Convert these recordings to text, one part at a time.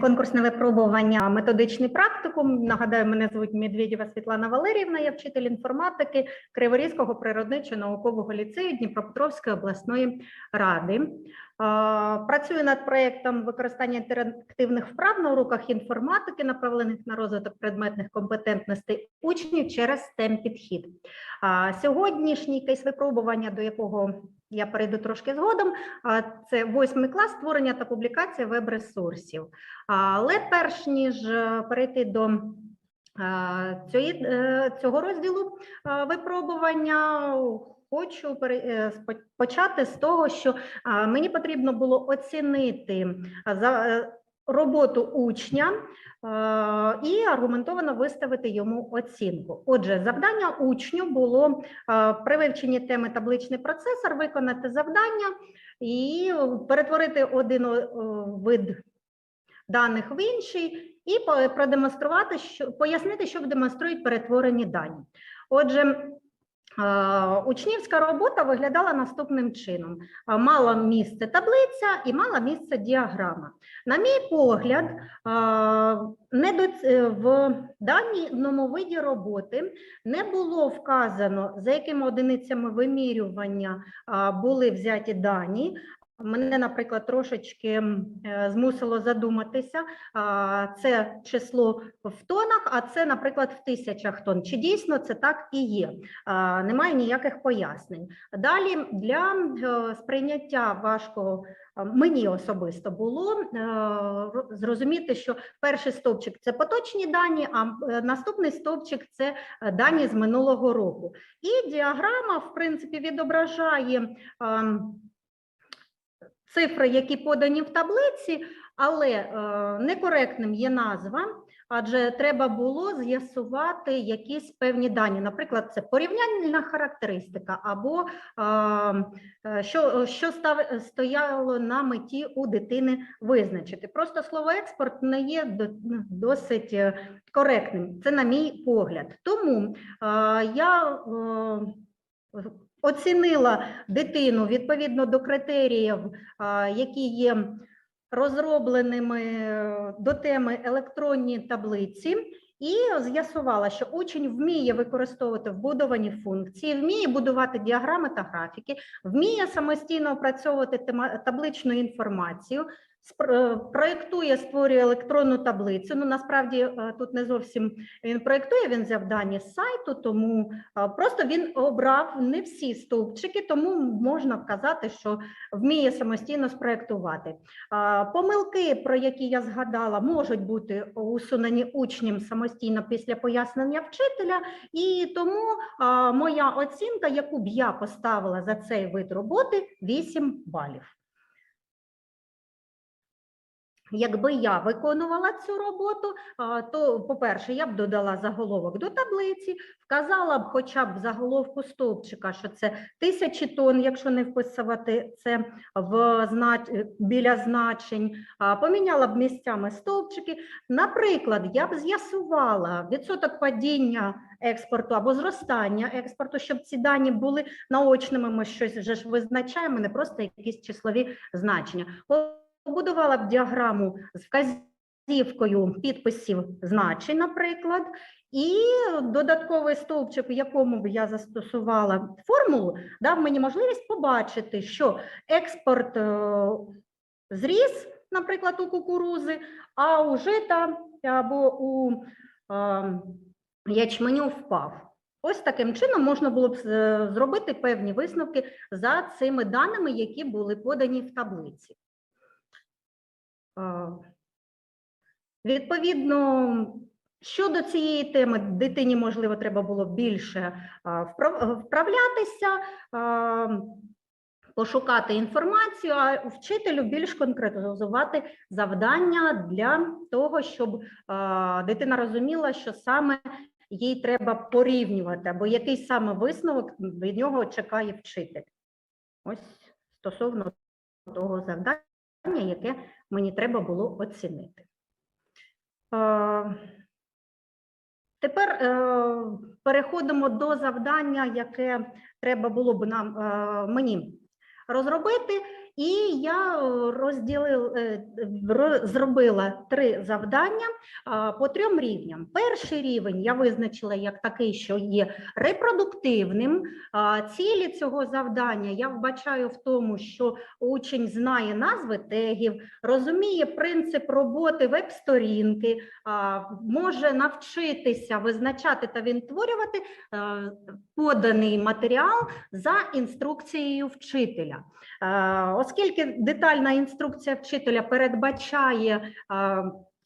Конкурсне випробування методичний практикум. Нагадаю, мене звуть Медведєва Світлана Валеріївна, я вчитель інформатики Криворізького природничо-наукового ліцею Дніпропетровської обласної ради. Е, Працюю над проєктом використання інтерактивних вправ на уроках інформатики, направлених на розвиток предметних компетентностей учнів через STEM підхід. Сьогоднішній кейс випробування, до якого я перейду трошки згодом, це восьмий клас створення та публікація веб-ресурсів. Але перш ніж е, перейти до е, е, цього розділу випробування, хочу почати з того, що мені потрібно було оцінити роботу учня е, і аргументовано виставити йому оцінку. Отже, завдання учню було е, при вивченні теми табличний процесор виконати завдання і перетворити один о, вид даних в інший і продемонструвати, що пояснити, що демонструють перетворені дані. Отже, е, учнівська робота виглядала наступним чином: мала місце таблиця і мала місце діаграма. На мій погляд, в даному виді роботи не було вказано, за якими одиницями вимірювання були взяті дані. Мене, наприклад, трошечки е, змусило задуматися. Це число в тонах, а це, наприклад, в тисячах тонн. Чи дійсно це так і є? Немає ніяких пояснень. Далі для е, сприйняття важкого мені особисто було е, зрозуміти, що перший стовпчик це поточні дані, а е, наступний стовпчик це е, дані з минулого року. І діаграма, в принципі, відображає. Цифри, які подані в таблиці, але е, некоректним є назва, адже треба було з'ясувати якісь певні дані. Наприклад, це порівняльна характеристика, або е, що, що став, стояло на меті у дитини визначити. Просто слово експорт не є досить е, коректним. Це на мій погляд. Тому я оцінила дитину відповідно до критеріїв, які є розробленими е, до теми електронні таблиці. І з'ясувала, що учень вміє використовувати вбудовані функції, вміє будувати діаграми та графіки, вміє самостійно опрацьовувати табличну інформацію, проєктує, створює електронну таблицю. Ну насправді е, тут не зовсім він проєктує, він взяв дані з сайту, тому Просто він обрав не всі стовпчики, тому можна вказати, що вміє самостійно спроектувати. Помилки, про які я згадала, можуть бути усунені учнем самостійно після пояснення вчителя, і тому моя оцінка, яку б я поставила за цей вид роботи, 8 балів. Якби я виконувала цю роботу, то, по-перше, я б додала заголовок до таблиці, вказала б хоча б заголовку стовпчика, що це тисячі тонн, якщо не вписувати це в знач... біля значень, поміняла б місцями стовпчики. Наприклад, я б з'ясувала відсоток падіння експорту або зростання експорту, щоб ці дані були наочними, ми щось вже ж визначаємо, не просто якісь числові значення. Побудувала б діаграму з вказівкою підписів значень, наприклад, і додатковий стовпчик, в якому б я застосувала формулу, дав мені можливість побачити, що експорт е, зріс, наприклад, у кукурузи, а у жита або у е, ячменю впав. Ось таким чином можна було б е, зробити певні висновки за цими даними, які були подані в таблиці. Відповідно, щодо цієї теми, дитині, можливо, треба було більше вправлятися, пошукати інформацію, а вчителю більш конкретизувати завдання для того, щоб дитина розуміла, що саме їй треба порівнювати, або який саме висновок від нього чекає вчитель. Ось стосовно того завдання, яке мені треба було оцінити. Е, Тепер е, переходимо до завдання, яке треба було б нам е, мені розробити. І я е, розділила, е, зробила три завдання по трьом рівням. Перший рівень я визначила як такий, що є репродуктивним. Цілі цього завдання я вбачаю в тому, що учень знає назви тегів, розуміє принцип роботи веб-сторінки, може навчитися визначати та відтворювати е, поданий матеріал за інструкцією вчителя. Е, Оскільки детальна інструкція вчителя передбачає е,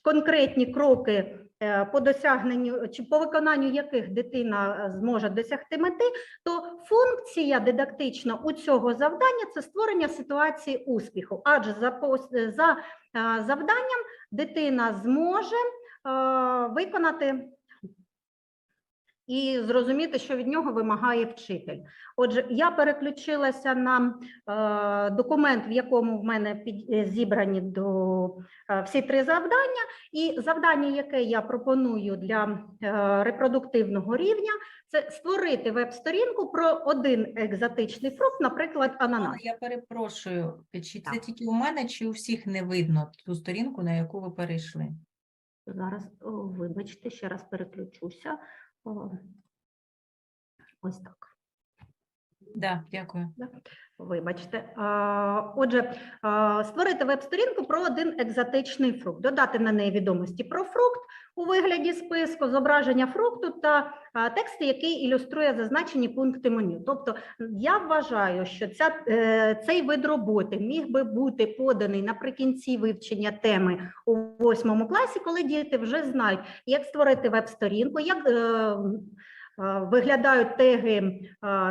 конкретні кроки е, по досягненню чи по виконанню яких дитина зможе досягти мети, то функція дидактична у цього завдання це створення ситуації успіху. Адже за, за завданням дитина зможе виконати і зрозуміти, що від нього вимагає вчитель. Отже, я переключилася на е, документ, в якому в мене під, е, зібрані до е, всі три завдання. І завдання, яке я пропоную для е, репродуктивного рівня, це створити веб-сторінку про один екзотичний фрукт, наприклад, ананас. Я перепрошую, чи це Так. тільки у мене, чи у всіх не видно ту сторінку, на яку ви перейшли? Зараз, о, вибачте, ще раз переключуся. Ось так. Да, дякую. Вибачте. Отже, створити веб-сторінку про один екзотичний фрукт, додати на неї відомості про фрукт у вигляді списку, зображення фрукту та текст, який ілюструє зазначені пункти меню. Тобто, я вважаю, що ця, е, цей вид роботи міг би бути поданий наприкінці вивчення теми у восьмому класі, коли діти вже знають, як створити веб-сторінку, як е, виглядають теги, е,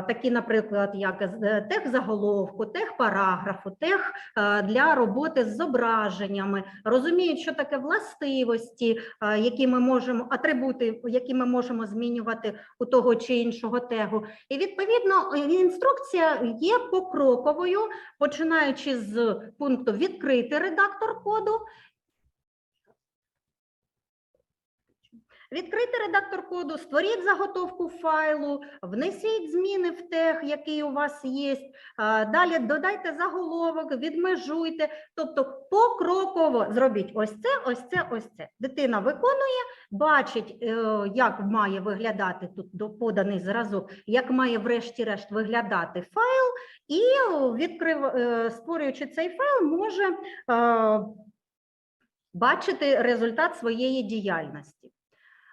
такі, наприклад, як з- тег заголовку, тег параграфу, тег е, для роботи з зображеннями, розуміють, що таке властивості, е, які ми можемо, атрибути, які ми можемо змінювати у того чи іншого тегу. І відповідно е, інструкція є покроковою, починаючи з пункту відкрити редактор коду. Відкрити редактор коду, створіть заготовку файлу, внесіть зміни в тег, який у вас є. Далі додайте заголовок, відмежуйте. Тобто покроково зробіть ось це, ось це, ось це. Дитина виконує, бачить, е, як має виглядати тут поданий зразок, як має врешті-решт виглядати файл, і відкрив, е, створюючи цей файл, може е, бачити результат своєї діяльності.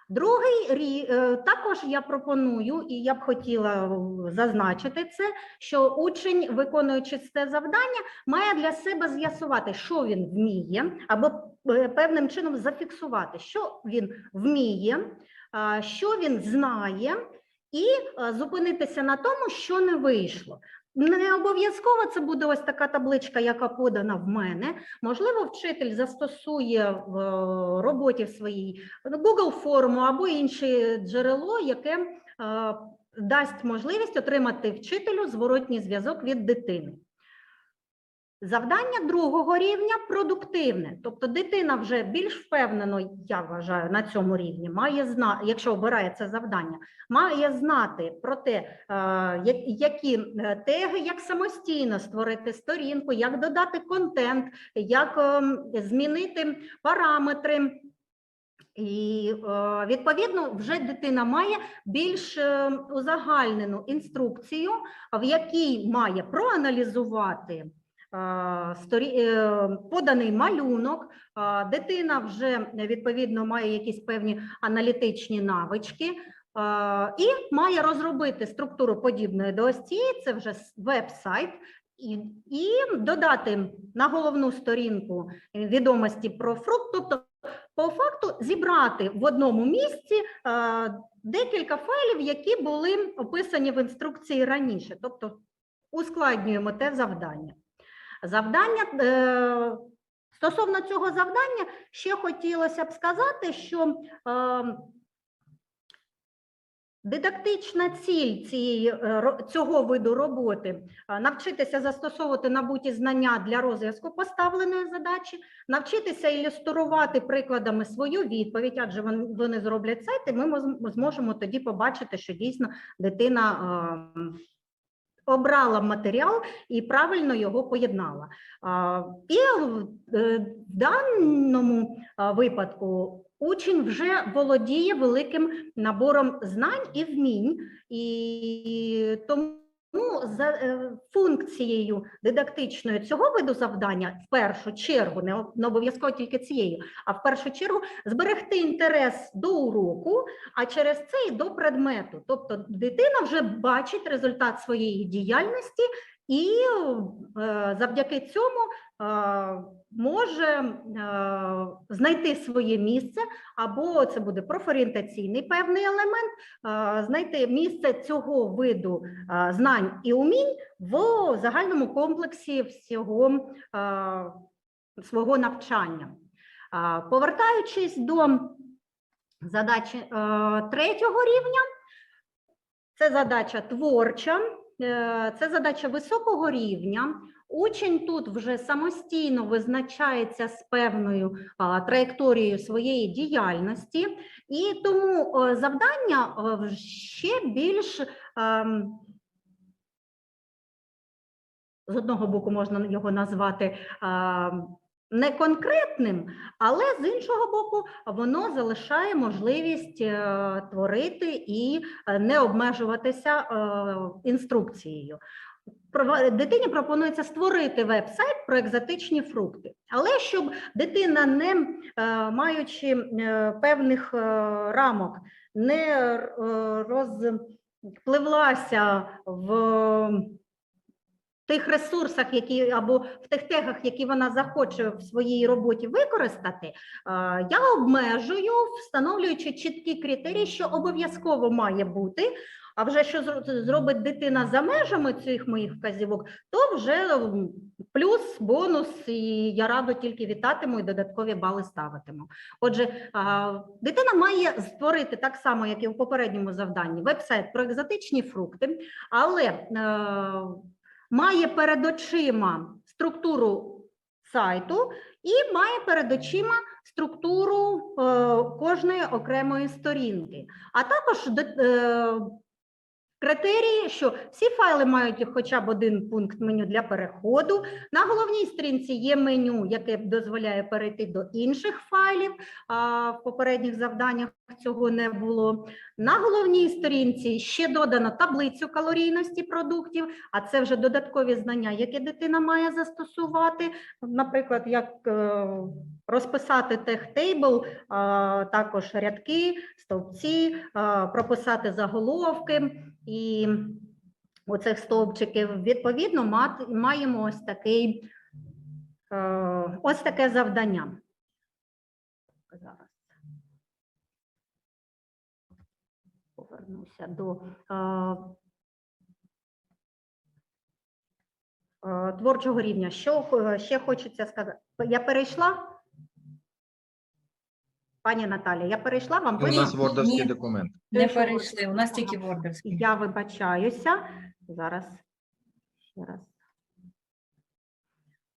Другий рі- е, також я пропоную, і я б хотіла е, зазначити це, що учень, виконуючи це завдання, має для себе з'ясувати, що він вміє, або е, певним чином зафіксувати, що він вміє, що він знає, і зупинитися на тому, що не вийшло. Не обов'язково це буде ось така табличка, яка подана в мене. Можливо, вчитель застосує в е, роботі в своїй Google форму або інше джерело, яке е, дасть можливість отримати вчителю зворотній зв'язок від дитини. Завдання другого рівня продуктивне, тобто дитина вже більш впевнено, я вважаю, на цьому рівні має знати, якщо обирає це завдання, має знати про те, е, які е, теги, як самостійно створити сторінку, як додати контент, як ем, змінити параметри. І е, відповідно вже дитина має більш узагальнену інструкцію, в якій має проаналізувати поданий малюнок. Е, Дитина вже відповідно має якісь певні аналітичні навички. е, І має розробити структуру подібної до ось цієї, це вже веб-сайт, і, і додати на головну сторінку відомості про фрукт, тобто по факту зібрати в одному місці е, декілька файлів, які були описані в інструкції раніше, тобто ускладнюємо те завдання. Завдання е, стосовно цього завдання ще хотілося б сказати, що е, Дидактична ціль цієї, е, цього виду роботи навчитися застосовувати набуті знання для розв'язку поставленої задачі, навчитися ілюструвати прикладами свою відповідь, адже вони, зроблять сайт, і ми зможемо тоді побачити, що дійсно дитина обрала матеріал і правильно його поєднала. І в е, даному випадку учень вже володіє великим набором знань і вмінь, і тому за е, функцією дидактичною цього виду завдання в першу чергу, не обов'язково тільки цією, а в першу чергу зберегти інтерес до уроку, а через це і до предмету. Тобто дитина вже бачить результат своєї діяльності і е, завдяки цьому е, може е, знайти своє місце, або це буде профорієнтаційний певний елемент, знайти місце цього виду знань і умінь в загальному комплексі всього свого навчання. Повертаючись до задачі третього рівня, це задача творча, це задача високого рівня. Учень тут вже самостійно визначається з певною траєкторією своєї діяльності, і тому е, завдання е, ще більш ем, з одного боку можна його назвати а, не конкретним, але з іншого боку, воно залишає можливість е, творити і е, не обмежуватися е, інструкцією. Дитині пропонується створити веб-сайт про екзотичні фрукти, але щоб дитина, не маючи певних рамок, не розпливлася в тих ресурсах, які або в тих тегах, які вона захоче в своїй роботі використати, е, я обмежую, встановлюючи чіткі критерії, що обов'язково має бути. А вже що зробить дитина за межами цих моїх вказівок, то вже плюс, бонус, і я радо тільки вітатиму і додаткові бали ставитиму. Отже, дитина має створити так само, як і в попередньому завданні, веб-сайт про екзотичні фрукти, але е, має перед очима структуру сайту і має перед очима структуру е, кожної окремої сторінки. А також де- е, критерії, що всі файли мають хоча б один пункт меню для переходу. На головній сторінці є меню, яке дозволяє перейти до інших файлів. А в попередніх завданнях цього не було. На головній сторінці ще додано таблицю калорійності продуктів, а це вже додаткові знання, які дитина має застосувати. Наприклад, як е, розписати техтейбл, також рядки, стовпці, прописати заголовки і оцих стовпчиків. Відповідно, маємо ось такий е, ось таке завдання. Зараз. Повернуся до творчого рівня. Що е, ще хочеться сказати? Я перейшла? Пані Наталя, я перейшла вам У нас видно? вордовський документ. Не перейшли, у нас тільки вордовський. Я вибачаюся. Зараз ще раз.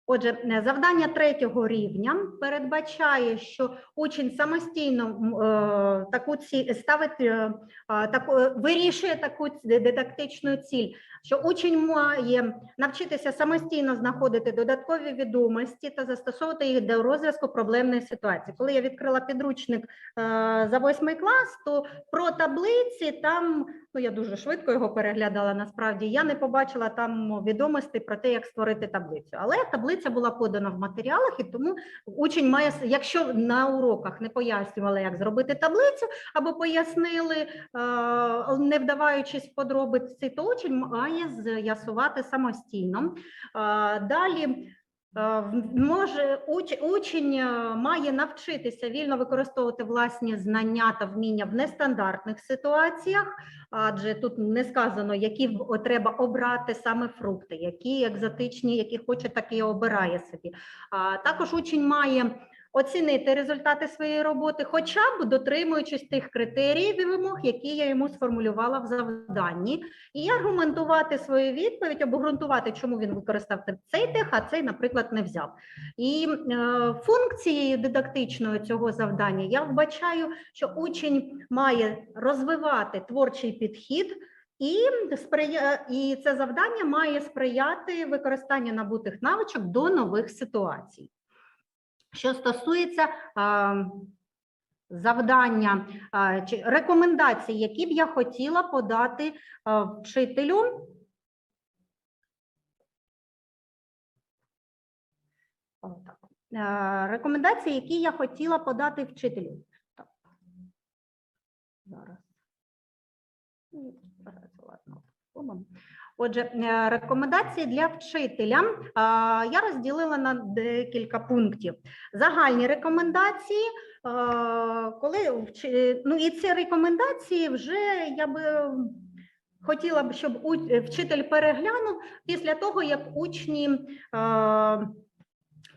Отже, е, завдання третього рівня передбачає, що учень самостійно е, таку ці ставить е, таку, вирішує таку дидактичну ціль, що учень має навчитися самостійно знаходити додаткові відомості та застосовувати їх для розв'язку проблемної ситуації. Коли я відкрила підручник е, за восьмий клас, то про таблиці там я дуже швидко його переглядала. Насправді я не побачила там відомостей про те, як створити таблицю. Але таблиця була подана в матеріалах, і тому учень має, якщо на уроках не пояснювали, як зробити таблицю, або пояснили, е, не вдаваючись в подробиці, то учень має з'ясувати самостійно. Е, Далі. Е, Може уч, учень е, має навчитися вільно використовувати власні знання та вміння в нестандартних ситуаціях, адже тут не сказано, які треба обрати саме фрукти, які екзотичні, які хоче, такі і обирає собі. А також учень має оцінити результати своєї роботи, хоча б дотримуючись тих критеріїв і вимог, які я йому сформулювала в завданні, і аргументувати свою відповідь, обґрунтувати, чому він використав цей тех, а цей, наприклад, не взяв. І е, функцією дидактичною цього завдання я вбачаю, що учень має розвивати творчий підхід І, і це завдання має сприяти використанню набутих навичок до нових ситуацій. Що стосується завдання чи рекомендацій, які б я хотіла подати вчителю. Рекомендації, які я хотіла подати вчителю. Так. Зараз. Отже, е, рекомендації для вчителя е, я розділила на декілька пунктів. Загальні рекомендації, е, коли вчи- ну і ці рекомендації вже я би хотіла б, щоб вчитель переглянув після того, як учні е,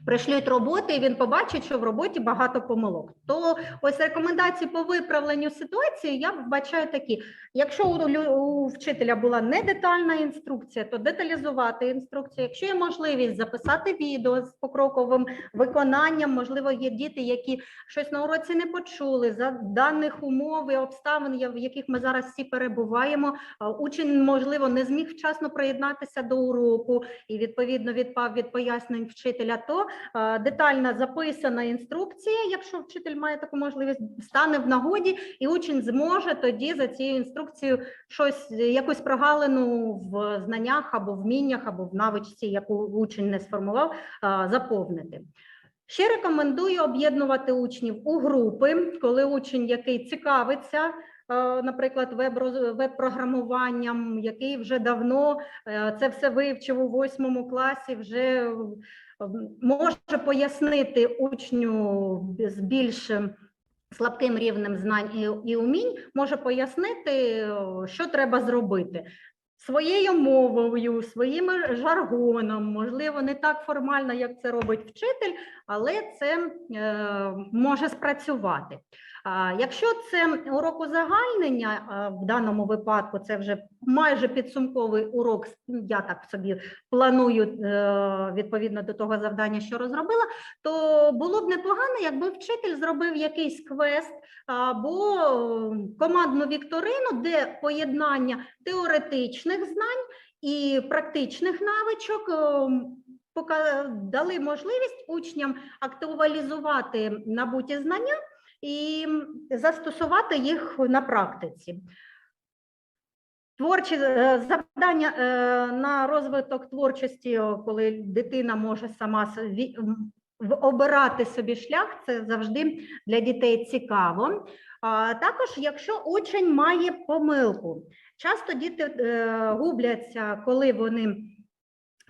пришлють роботи, і він побачить, що в роботі багато помилок. То ось рекомендації по виправленню ситуації я вбачаю такі: якщо у, вчителя була не детальна інструкція, то деталізувати інструкцію. Якщо є можливість записати відео з покроковим виконанням, можливо, є діти, які щось на уроці не почули за даних умов і обставин, в яких ми зараз всі перебуваємо. Учень, можливо, не зміг вчасно приєднатися до уроку і відповідно відпав від пояснень вчителя, то е, детальна записана інструкція, якщо вчитель має таку можливість, стане в нагоді, і учень зможе тоді за цією інструкцією щось, якусь прогалину в знаннях або вміннях, або в навичці, яку учень не сформував, е, заповнити. Ще рекомендую об'єднувати учнів у групи, коли учень, який цікавиться, е, наприклад, веб-програмуванням, який вже давно це все вивчив у восьмому класі, вже може пояснити учню з більш слабким рівнем знань і, умінь, може пояснити, що треба зробити. Своєю мовою, своїм жаргоном, можливо, не так формально, як це робить вчитель, але це е, може спрацювати. Якщо це урок узагальнення, в даному випадку це вже майже підсумковий урок, я так собі планую е, відповідно до того завдання, що розробила, то було б непогано, якби вчитель зробив якийсь квест або командну вікторину, де поєднання теоретичних знань і практичних навичок е, дали можливість учням актуалізувати набуті знання і застосувати їх на практиці. Творчі е, завдання е, на розвиток творчості, коли дитина може сама обирати собі шлях, це завжди для дітей цікаво. Також, якщо учень має помилку, часто діти е, губляться, коли вони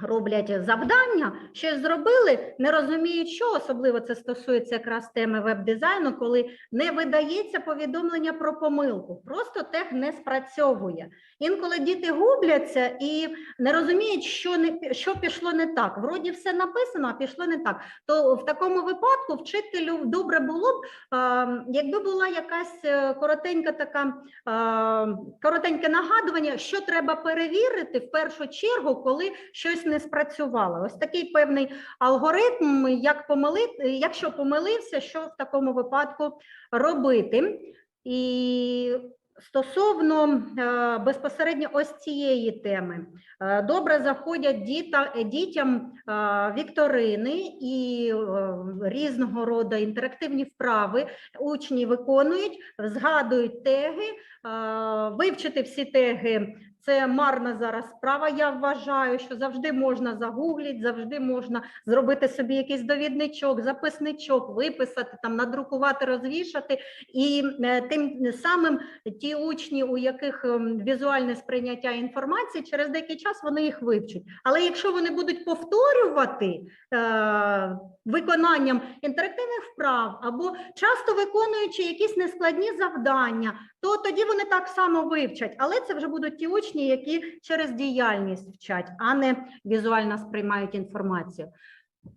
роблять завдання, щось зробили, не розуміють, що особливо це стосується якраз теми веб-дизайну, коли не видається повідомлення про помилку, просто тех не спрацьовує. Інколи діти губляться і не розуміють, що не що пішло не так. Вроді все написано, а пішло не так. То в такому випадку вчителю добре було б, якби була якась е, коротенька така коротеньке нагадування, що треба перевірити в першу чергу, коли щось не спрацювало. Ось такий певний алгоритм, як помилити, якщо помилився, що в такому випадку робити. І стосовно е, безпосередньо ось цієї теми, е, добре заходять діта, дітям е, вікторини і різного роду інтерактивні вправи. Учні виконують, згадують теги, вивчити всі теги це марна зараз справа. Я вважаю, що завжди можна загуглити, завжди можна зробити собі якийсь довідничок, записничок, виписати, там, надрукувати, розвішати. І е, тим самим ті учні, у яких ем, візуальне сприйняття інформації, через деякий час вони їх вивчать. Але якщо вони будуть повторювати е, виконанням інтерактивних вправ або часто виконуючи якісь нескладні завдання, то тоді вони так само вивчать. Але це вже будуть ті учні, які через діяльність вчать, а не візуально сприймають інформацію.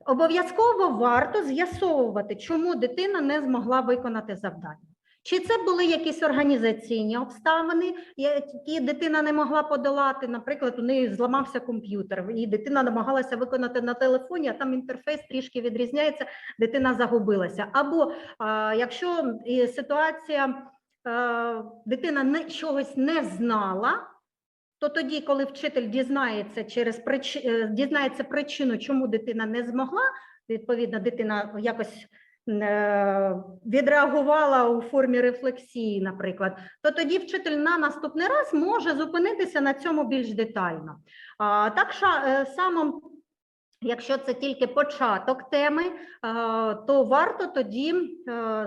Обов'язково варто з'ясовувати, чому дитина не змогла виконати завдання. Чи це були якісь організаційні обставини, які дитина не могла подолати? Наприклад, у неї зламався комп'ютер, і дитина намагалася виконати на телефоні, а там інтерфейс трішки відрізняється, дитина загубилася. Або а, якщо ситуація, е, дитина не, чогось не знала, то тоді, коли вчитель дізнається через прич... е, дізнається причину, чому дитина не змогла, відповідно, дитина якось е, відреагувала у формі рефлексії, наприклад, то тоді вчитель на наступний раз може зупинитися на цьому більш детально. Так е, само, якщо це тільки початок теми, то варто тоді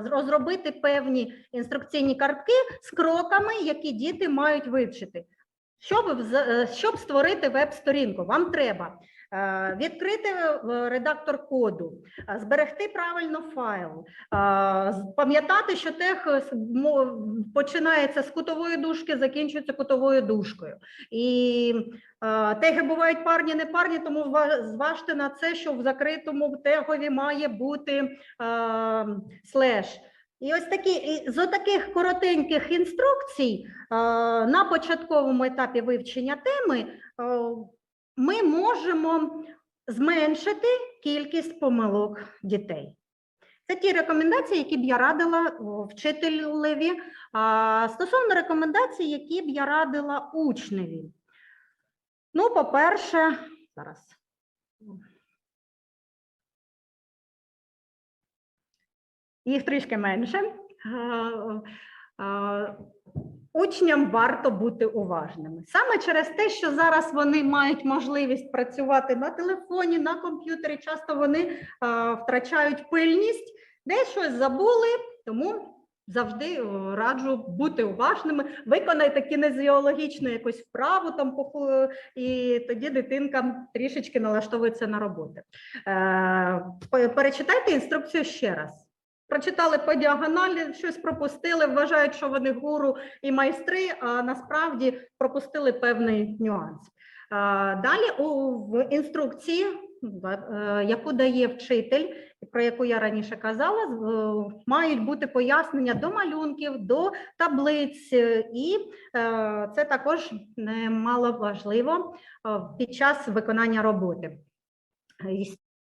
розробити певні інструкційні картки з кроками, які діти мають вивчити. Щоб, е, щоб створити веб-сторінку, вам треба е, відкрити е, редактор коду, зберегти правильно файл, пам'ятати, що тех починається з кутової дужки, закінчується кутовою дужкою. І теги бувають парні, не парні, тому зважте на це, що в закритому тегові має бути слеш. І ось такі з таких коротеньких інструкцій е, на початковому етапі вивчення теми е, ми можемо зменшити кількість помилок дітей. Це ті рекомендації, які б я радила вчителеві. Стосовно рекомендацій, які б я радила учневі. Ну, по-перше, зараз. Їх трішки менше. Е, е, Учням варто бути уважними. Саме через те, що зараз вони мають можливість працювати на телефоні, на комп'ютері, часто вони е, втрачають пильність, десь щось забули, тому завжди раджу бути уважними. Виконайте кінезіологічну якусь вправу там і тоді дитинка трішечки налаштовується на роботу. Перечитайте інструкцію ще раз. Прочитали по діагоналі, щось пропустили, вважають, що вони гуру і майстри, а насправді пропустили певний нюанс. Далі в інструкції, е, яку дає вчитель, про яку я раніше казала, е, мають бути пояснення до малюнків, до таблиць, е, і це також немало важливо під час виконання роботи.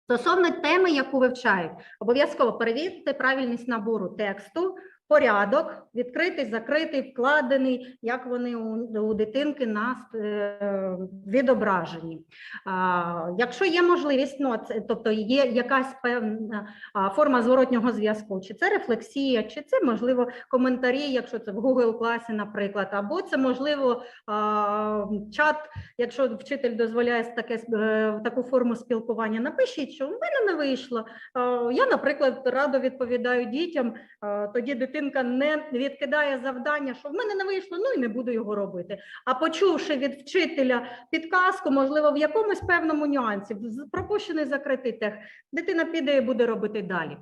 Стосовно теми, яку вивчають, обов'язково перевірте правильність набору тексту, порядок, відкритий, закритий, вкладений, як вони у, у дитинки на е, відображенні. А, якщо є можливість, ну, це, тобто є якась певна а, форма зворотнього зв'язку, чи це рефлексія, чи це можливо коментарі, якщо це в Google класі, наприклад, або це можливо а, чат якщо вчитель дозволяє таке е, таку форму спілкування, напишіть, що в мене не вийшло. Е, Я, наприклад, радо відповідаю дітям. е, Тоді дитинка не відкидає завдання, що в мене не вийшло, ну і не буду його робити. А почувши від вчителя підказку, можливо, в якомусь певному нюансі, в пропущений закритий тех, дитина піде і буде робити далі.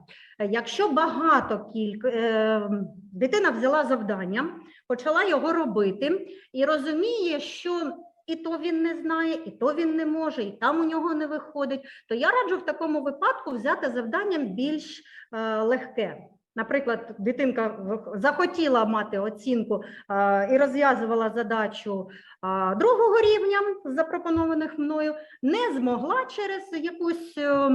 Якщо багато кілька е, дитина взяла завдання, почала його робити і розуміє, що і то він не знає, і то він не може, і там у нього не виходить, то я раджу в такому випадку взяти завдання більш е, легке. Наприклад, дитинка захотіла мати оцінку і розв'язувала задачу другого рівня, запропонованих мною, не змогла через якусь е,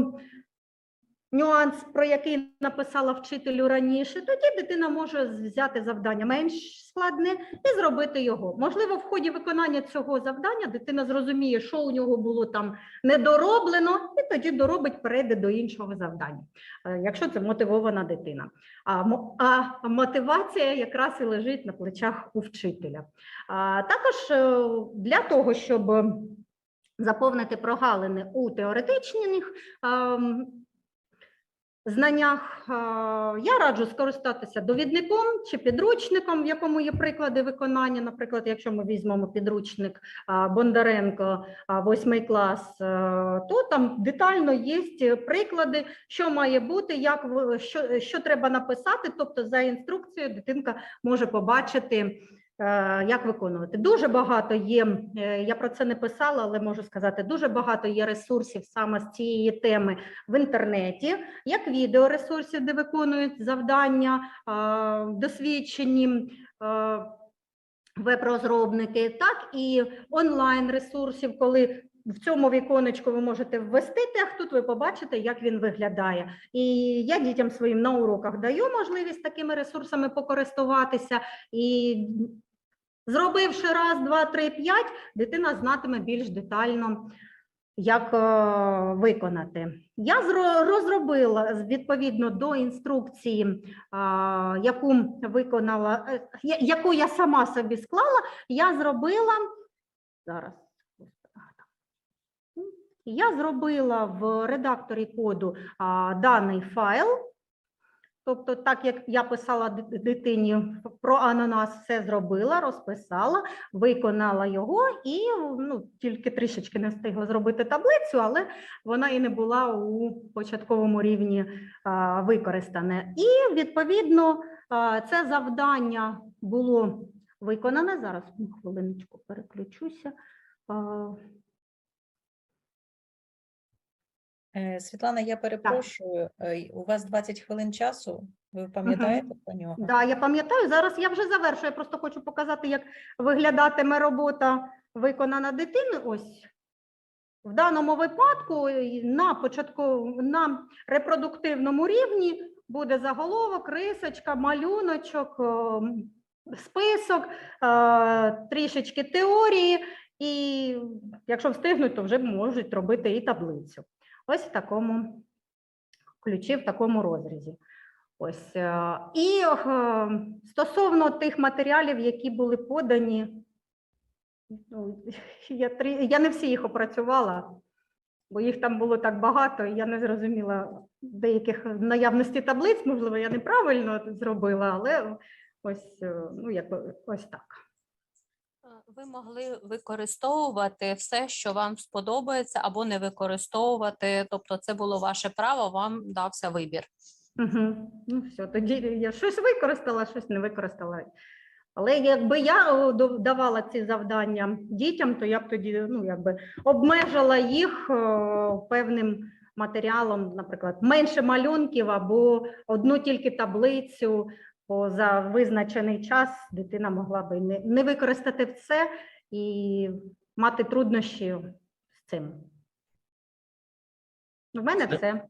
нюанс, про який написала вчителю раніше, тоді дитина може взяти завдання менш складне і зробити його. Можливо, в ході виконання цього завдання дитина зрозуміє, що у нього було там недороблено, і тоді доробить, перейде до іншого завдання, е, якщо це мотивована дитина. А, мотивація якраз і лежить на плечах у вчителя. Також е, для того, щоб заповнити прогалини у теоретичних ем, знаннях я раджу скористатися довідником чи підручником, в якому є приклади виконання. Наприклад, якщо ми візьмемо підручник Бондаренко, восьмий клас, то там детально є приклади, що має бути, як що, що треба написати. Тобто, за інструкцією дитинка може побачити. Е, Як виконувати? Дуже багато є, е, я про це не писала, але можу сказати, дуже багато є ресурсів саме з цієї теми в інтернеті, як відеоресурсів, де виконують завдання досвідчені веб-розробники, так і онлайн-ресурсів, коли в цьому віконечку ви можете ввести тех, тут ви побачите, як він виглядає. І я дітям своїм на уроках даю можливість такими ресурсами покористуватися і Зробивши раз, два, три, п'ять, дитина знатиме більш детально, як е, виконати. Я розробила відповідно до інструкції, яку виконала, е, яку я сама собі склала, я зробила зараз. Я зробила в редакторі коду даний файл. Тобто, так як я писала дитині про ананас, все зробила, розписала, виконала його і ну, тільки трішечки не встигла зробити таблицю, але вона і не була у початковому рівні а, використане. І відповідно а, це завдання було виконане. Зараз хвилиночку переключуся. А, Світлана, я перепрошую, е, у вас 20 хвилин часу. Ви пам'ятаєте про нього? Да, я пам'ятаю. Зараз я вже завершую. Я просто хочу показати, як виглядатиме робота виконана дитини. Ось в даному випадку на початку на репродуктивному рівні буде заголовок, рисочка, малюночок, список, е, трішечки теорії, і якщо встигнуть, то вже можуть робити і таблицю. Ось в такому ключі, в такому розрізі. Ось е, і е, стосовно тих матеріалів, які були подані, ну, я, я не всі їх опрацювала, бо їх там було так багато, і я не зрозуміла деяких наявності таблиць, можливо, я неправильно зробила, але ось, е, ну, якби, ось так. Ви могли використовувати все, що вам сподобається, або не використовувати. Тобто, це було ваше право, вам дався вибір. Угу. Ну, все, тоді я щось використала, щось не використала. Але якби я давала ці завдання дітям, то я б тоді ну, якби обмежила їх певним матеріалом, наприклад, менше малюнків або одну тільки таблицю, бо за визначений час дитина могла би не, використати все і мати труднощі з цим. У мене все.